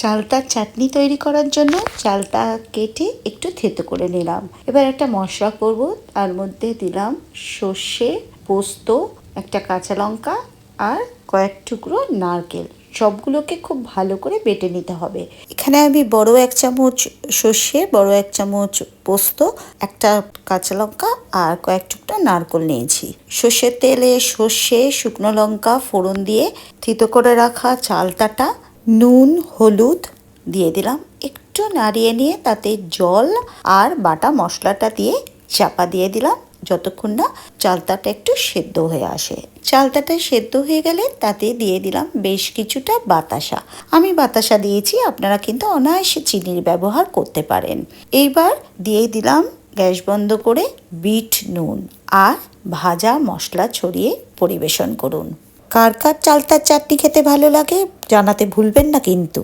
চালতার চাটনি তৈরি করার জন্য চালতা কেটে একটু থেতো করে নিলাম। এবার একটা মশলা করব, তার মধ্যে দিলাম সর্ষে, পোস্ত, একটা কাঁচা লঙ্কা আর কয়েক টুকরো নারকেল। সবগুলোকে খুব ভালো করে বেটে নিতে হবে। এখানে আমি বড় এক চামচ সর্ষে, বড় এক চামচ পোস্ত, একটা কাঁচা লঙ্কা আর কয়েক টুকরো নারকেল নিয়েছি। সর্ষের তেলে সর্ষে, শুকনো লঙ্কা, ফোড়ন দিয়ে থিতো করে রাখা চালতাটা নুন, হলুদ দিয়ে দিলাম। একটু নাড়িয়ে নিয়ে তাতে জল আর বাটা মশলাটা দিয়ে চাপা দিয়ে দিলাম, যতক্ষণ না চালতাটা একটু সেদ্ধ হয়ে আসে। চালতাটা সেদ্ধ হয়ে গেলে তাতে দিয়ে দিলাম বেশ কিছুটা বাতাসা। আমি বাতাসা দিয়েছি, আপনারা কিন্তু অনায়াসে চিনির ব্যবহার করতে পারেন। এইবার দিয়ে দিলাম গ্যাস বন্ধ করে বিট নুন আর ভাজা মশলা ছড়িয়ে পরিবেশন করুন। কার কার চালতার চাটনি খেতে ভালো লাগে জানাতে ভুলবেন না কিন্তু।